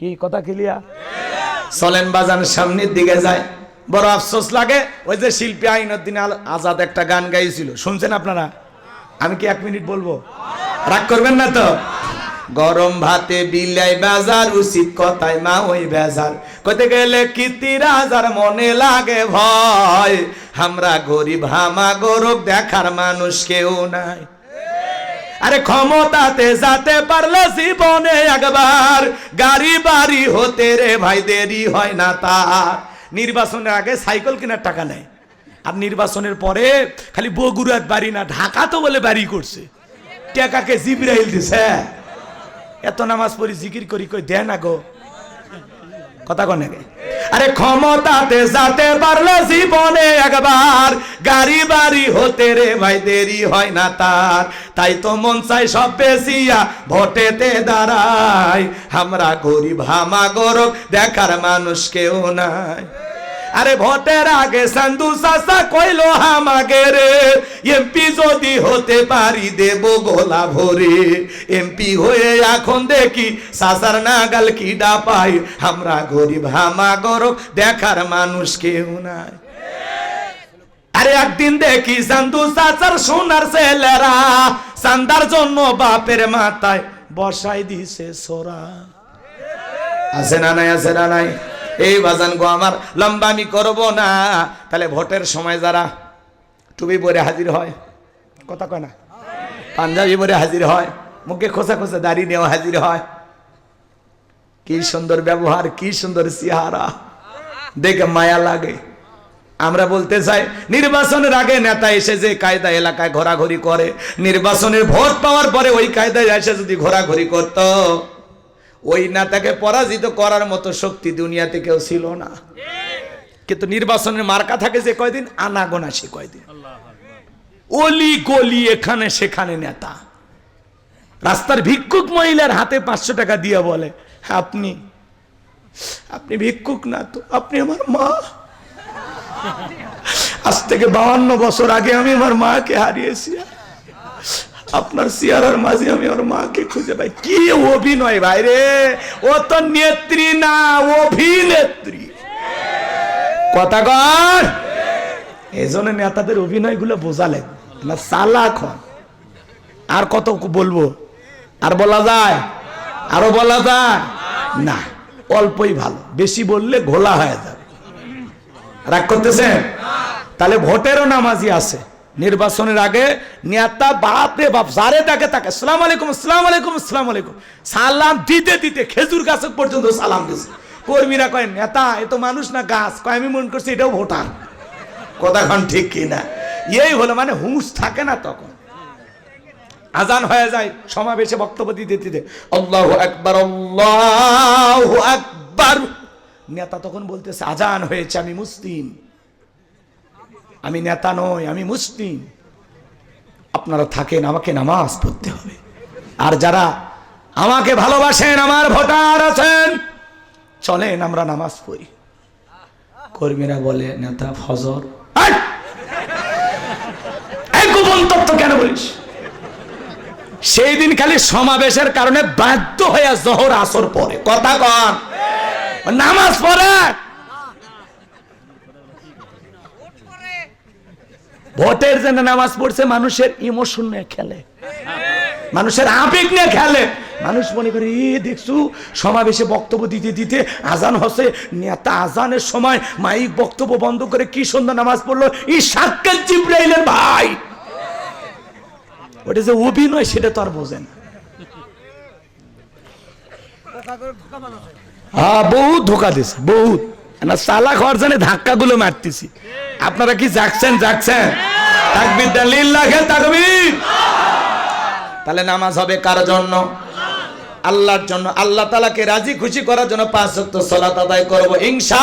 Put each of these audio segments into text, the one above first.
কি কথা ক্লিয়া চলেন বাজান, সামনের দিকে যায় বড় আফসোস লাগে, ওই যে শিল্পী আইনুদ্দিন আজাদ একটা গান গাইছিল। শুনছেন আপনারা? আমি কি এক মিনিট বলব? রাগ করবেন না তো? গরম ভাতে বিলাই বাজার, উচিত কথায় মা ওই বেজার। কইতে গেলে কীর্তি রাজার মনে লাগে ভয়। আমরা গরিব হামা গরব দেখার মানুষ কেউ নাই। আরে ক্ষমতাতে যাতে পারলে জীবনে একবার গাড়ি বাড়ি হতে রে ভাই, দেরি হয় না তার। নির্বাচনের আগে সাইকেল কেনার টাকা নেয়। আর নির্বাচনের পরে খালি বগুড়াত বাড়ি না, ঢাকা তো বলে বাড়ি করছে। টাকাকে জিবরাইল দিছে। এত নামাজ পড়ি জিকির করি, কই দেয় না গো। কথা কন আরে ক্ষমতাতে যাতে পারলে জীবনে একবার, গাড়ি বাড়ি হতে রে ভাই, দেরি হয় না তার। তাই তো মন চাই সব বেশিয়া ভোটেতে দাঁড়ায়। আমরা গরিব হামা গরব দেখার মানুষ কেউ নাই। আরে ভোটের আগে সান্দু সাসা কইলো হামাগে রে। এমপি যদি হতে পারি দেব গোলা ভরে। এমপি হয়ে এখন দেখি সাসার নাগাল কি পাই। আমরা গরিব, হামা গরব, দেখার মানুষ কেউ নাই। আরে একদিন দেখি সান্দু চাচার সোনার ছেলেরা চান্দার জন্য বাপের মাথায় বসাই দিছে সোরা। আছে না নাই, আছে না নাই? এই বাজান গো আমার লম্বা আমি করব না। তাহলে ভোটের সময় যারা টুপি পরে হাজির হয়, কথা কয় না? পাঞ্জাবি পরে হাজির হয়, মুখে খোসা খোসা দাড়ি নেওয়া হাজির হয়। কি সুন্দর ব্যবহার, কি সুন্দর চেহারা। দেখে মায়া লাগে। আমরা বলতে চাই, নির্বাচনের আগে নেতা এসে যে কায়দা এলাকায় ঘোরাঘুরি করে, নির্বাচনের ভোট পাওয়ার পরে ওই কায়দায় এসে যদি ঘোরাঘুরি করত ওই নেতাকে পরাজিত করার মতো শক্তি দুনিয়াতে কেউ ছিল না। কিন্তু নির্বাচনের মার্কা থাকে যে কয়দিন? আনাগোনা সে কয়দিন। অলি গলি এখানে সেখানে নেতা। রাস্তার ভিক্ষুক মহিলার হাতে পাঁচশো টাকা দিয়ে বলে আপনি আপনি ভিক্ষুক না তো, আপনি আমার মা। আজ থেকে বাহান্ন বছর আগে আমি আমার মাকে হারিয়েছি। আপনার চেয়ারার মাঝে আমি আমার মাকে খুঁজে পাই। কি অভিনয় ভাই রে? ও তো নেত্রী না, অভিনেত্রী। কথা কর। এই নেতাদের অভিনয়গুলো বোঝা লাগবে না, চালাক হন। আর কত বলব? আর বলা যায়? আরও বলা যায়? না, অল্পই ভালো। বেশি বললে ঘোলা হয়ে যাবে। রাগ করতেছেন? তাহলে ভোটেরও নামাজি আছে। নির্বাচনের আগে নেতা বাপ রে বাপ, যারে তাকে তাকে সালাম আলাইকুম, আসসালাম আলাইকুম আসসালাম আলাইকুম। সালাম দিতে দিতে খেজুর গাছ পর্যন্ত সালাম দিছে। কর্মীরা কয়, নেতা, এ তো মানুষ না গাছ। কয়, আমি মনে করছি এটাও ভোটার। কথাক্ষণ ঠিক কিনা? এই হলো মানে হুঁশ থাকে না তখন। আজান হয়ে যায়, সমাবেশে বক্তব্য দিতে দিতে, আল্লাহ একবার আল্লাহ একবার নেতা তখন বলতেছে, আজান হয়েছে, আমি মুসলিম। আমি নেতা নই, আমি মুসলিম। আপনারা থাকেন, আমাকে নামাজ পড়তে হবে। আর যারা আমাকে ভালোবাসেন, আমার ভোটার আছেন, চলেন আমরা নামাজ পড়ি। কর্মীরা বলে, নেতা ফজর। তত্ত্ব কেন বলিস? সেই দিন খালি সমাবেশের কারণে বাধ্য হয়ে জহর আসর পরে কথা কন। নামাজ পড়ে। ভোটের জন্য নামাজ পড়ছে, মানুষের ইমোশন নিয়ে খেলে। মানুষের আবেগ নিয়ে খেলে। মানুষ মনে করে, এ, দেখছু, সমাবেশে বক্তব্য দিতে দিতে আজান হসে নেতা আজানের সময় মাইক বক্তব্য বন্ধ করে কি সুন্দর নামাজ পড়ল? ই সাক্ষাৎ জিব্রাইলের ভাই। ওটা যে অভিনয়, সেটা তো আর বোঝেন হ্যাঁ বহুত ধোকা দিছে, বহুত। না সালা খাওয়ার জানে ধাক্কাগুলো মারতেছি। আপনারা কি যাচ্ছেন যাচ্ছেন তাকবির দালিল লাগে তাকবির। তাহলে নামাজ হবে কার জন্য? আল্লাহর জন্য। আল্লাহ তালাকে রাজি খুশি করার জন্য পাঁচ সত্য সলাত আদায় করব। ইনশা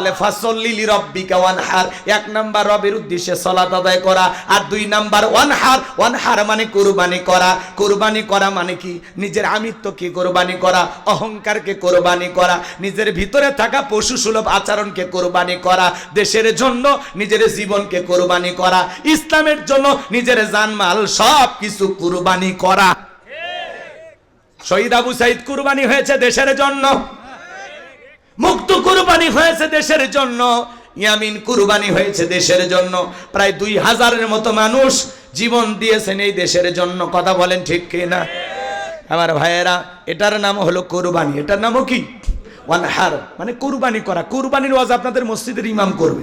তাহলে ফাসল্লি রব্বিকা ওয়ানহার। এক নাম্বার রবের উদ্দেশ্যে সালাত আদায় করা আর দুই নাম্বার ওয়ানহার। ওয়ানহার মানে কুরবানি করা। কুরবানি করা মানে কি? নিজের আমিত্বকে কোরবানি করা, অহংকারকে কোরবানি করা, নিজের ভিতরে থাকা পশু সুলভ আচরণকে কোরবানি করা, দেশের জন্য নিজের জীবনকে কোরবানি করা, ইসলামের জন্য নিজের জানমাল সব কিছু কোরবানি করা। শহীদ আবু সাইদ কুরবানি হয়েছে দেশের জন্য। মুক্ত কুরবানি হয়েছে দেশের জন্য। ইয়ামিন কুরবানি হয়েছে দেশের জন্য। প্রায় দুই হাজারের মতো মানুষ জীবন দিয়েছেন এই দেশের জন্য। কথা বলেন ঠিক কিনা? আমার ভাইয়েরা, এটার নাম হলো কুরবানি। এটার নামও কি? ওয়ান হার মানে কুরবানি করা। কুরবানির ওয়াজ আপনাদের মসজিদের ইমাম করবে।